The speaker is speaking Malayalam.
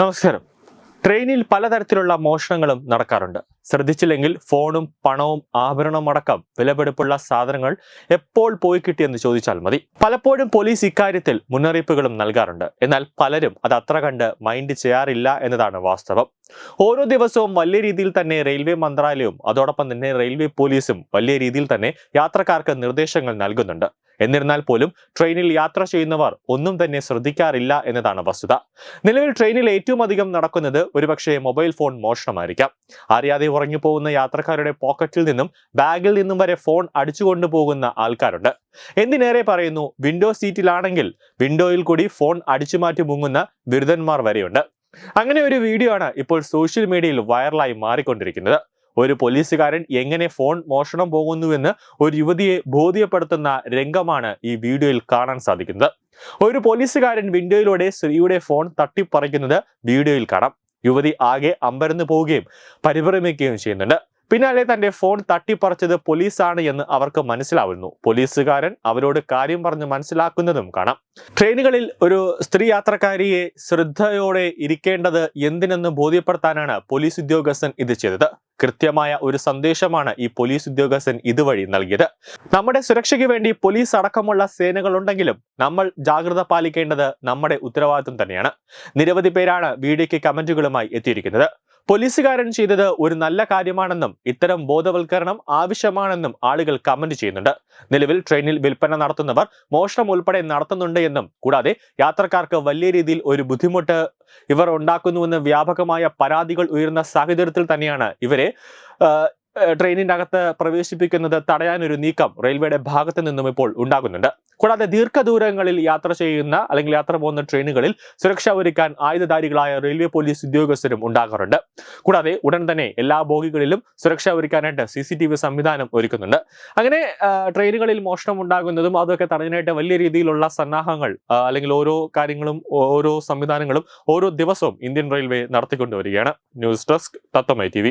നമസ്കാരം. ട്രെയിനിൽ പലതരത്തിലുള്ള മോഷണങ്ങളും നടക്കാറുണ്ട്. ശ്രദ്ധിച്ചില്ലെങ്കിൽ ഫോണും പണവും ആഭരണവും അടക്കം വിലപിടിപ്പുള്ള സാധനങ്ങൾ എപ്പോൾ പോയി കിട്ടിയെന്ന് ചോദിച്ചാൽ മതി. പലപ്പോഴും പോലീസ് ഇക്കാര്യത്തിൽ മുന്നറിയിപ്പുകളും നൽകാറുണ്ട്. എന്നാൽ പലരും അത് അത്ര കണ്ട് മൈൻഡ് ചെയ്യാറില്ല എന്നതാണ് വാസ്തവം. ഓരോ ദിവസവും വലിയ രീതിയിൽ തന്നെ റെയിൽവേ മന്ത്രാലയവും അതോടൊപ്പം തന്നെ റെയിൽവേ പോലീസും വലിയ രീതിയിൽ തന്നെ യാത്രക്കാർക്ക് നിർദ്ദേശങ്ങൾ നൽകുന്നുണ്ട്. എന്നിരുന്നാൽ പോലും ട്രെയിനിൽ യാത്ര ചെയ്യുന്നവർ ഒന്നും തന്നെ ശ്രദ്ധിക്കാറില്ല എന്നതാണ് വസ്തുത. നിലവിൽ ട്രെയിനിൽ ഏറ്റവും അധികം നടക്കുന്നത് ഒരുപക്ഷെ മൊബൈൽ ഫോൺ മോഷണമായിരിക്കാം. അറിയാതെ ഉറങ്ങി പോകുന്ന യാത്രക്കാരുടെ പോക്കറ്റിൽ നിന്നും ബാഗിൽ നിന്നും വരെ ഫോൺ അടിച്ചുകൊണ്ടു പോകുന്ന ആൾക്കാരുണ്ട്. എന്തിനേറെ പറയുന്നു വിൻഡോ സീറ്റിലാണെങ്കിൽ വിൻഡോയിൽ കൂടി ഫോൺ അടിച്ചു മാറ്റി മുങ്ങുന്ന ബിരുദന്മാർ വരെയുണ്ട്. അങ്ങനെ ഒരു വീഡിയോ ആണ് ഇപ്പോൾ സോഷ്യൽ മീഡിയയിൽ വൈറലായി മാറിക്കൊണ്ടിരിക്കുന്നത്. ഒരു പോലീസുകാരൻ എങ്ങനെ ഫോൺ മോഷണം പോകുന്നുവെന്ന് ഒരു യുവതിയെ ബോധ്യപ്പെടുത്തുന്ന രംഗമാണ് ഈ വീഡിയോയിൽ കാണാൻ സാധിക്കുന്നത്. ഒരു പോലീസുകാരൻ വിൻഡോയിലൂടെ സ്ത്രീയുടെ ഫോൺ തട്ടിപ്പറിക്കുന്നത് വീഡിയോയിൽ കാണാം. യുവതി ആകെ അമ്പരന്ന് പോവുകയും പരിഭ്രമിക്കുകയും ചെയ്യുന്നുണ്ട്. പിന്നാലെ തന്റെ ഫോൺ തട്ടിപ്പറിച്ചത് പോലീസാണ് എന്ന് അവർക്ക് മനസ്സിലാവുന്നു. പോലീസുകാരൻ അവരോട് കാര്യം പറഞ്ഞ് മനസ്സിലാക്കുന്നതും കാണാം. ട്രെയിനുകളിൽ ഒരു സ്ത്രീ യാത്രക്കാരിയെ ശ്രദ്ധയോടെ ഇരിക്കേണ്ടത് എന്തിനെന്ന് ബോധ്യപ്പെടുത്താനാണ് പോലീസ് ഉദ്യോഗസ്ഥൻ ഇത് ചെയ്തത്. കൃത്യമായ ഒരു സന്ദേശമാണ് ഈ പോലീസ് ഉദ്യോഗസ്ഥൻ ഇതുവഴി നൽകിയത്. നമ്മുടെ സുരക്ഷയ്ക്ക് വേണ്ടി പോലീസ് അടക്കമുള്ള സേനകളുണ്ടെങ്കിലും നമ്മൾ ജാഗ്രത പാലിക്കേണ്ടത് നമ്മുടെ ഉത്തരവാദിത്വം തന്നെയാണ്. നിരവധി പേരാണ് വീഡിയോയ്ക്ക് കമന്റുകളുമായി എത്തിയിരിക്കുന്നത്. പോലീസുകാരൻ ചെയ്തത് ഒരു നല്ല കാര്യമാണെന്നും ഇത്തരം ബോധവൽക്കരണം ആവശ്യമാണെന്നും ആളുകൾ കമന്റ് ചെയ്യുന്നുണ്ട്. നിലവിൽ ട്രെയിനിൽ വിൽപ്പന നടത്തുന്നവർ മോഷണം ഉൾപ്പെടെ നടത്തുന്നുണ്ട് എന്നും കൂടാതെ യാത്രക്കാർക്ക് വലിയ രീതിയിൽ ഒരു ബുദ്ധിമുട്ട് ഇവർ ഉണ്ടാക്കുന്നുവെന്ന് വ്യാപകമായ പരാതികൾ ഉയർന്ന സാഹചര്യത്തിൽ തന്നെയാണ് ഇവരെ ട്രെയിനിന്റെ അകത്ത് പ്രവേശിപ്പിക്കുന്നത് തടയാനൊരു നീക്കം റെയിൽവേയുടെ ഭാഗത്ത് നിന്നും ഇപ്പോൾ ഉണ്ടാകുന്നുണ്ട്. കൂടാതെ ദീർഘദൂരങ്ങളിൽ യാത്ര ചെയ്യുന്ന അല്ലെങ്കിൽ യാത്ര പോകുന്ന ട്രെയിനുകളിൽ സുരക്ഷ ഒരുക്കാൻ ആയുധധാരികളായ റെയിൽവേ പോലീസ് ഉദ്യോഗസ്ഥരും ഉണ്ടാകാറുണ്ട്. കൂടാതെ ഉടൻ തന്നെ എല്ലാ ബോഗികളിലും സുരക്ഷ ഒരുക്കാനായിട്ട് സി സി ടി വി സംവിധാനം ഒരുക്കുന്നുണ്ട്. അങ്ങനെ ട്രെയിനുകളിൽ മോഷണം ഉണ്ടാകുന്നതും അതൊക്കെ തടയാനായിട്ട് വലിയ രീതിയിലുള്ള സന്നാഹങ്ങൾ അല്ലെങ്കിൽ ഓരോ കാര്യങ്ങളും ഓരോ സംവിധാനങ്ങളും ഓരോ ദിവസവും ഇന്ത്യൻ റെയിൽവേ നടത്തിക്കൊണ്ടുവരികയാണ്. ന്യൂസ് ഡെസ്ക് തത്തമൈ ടി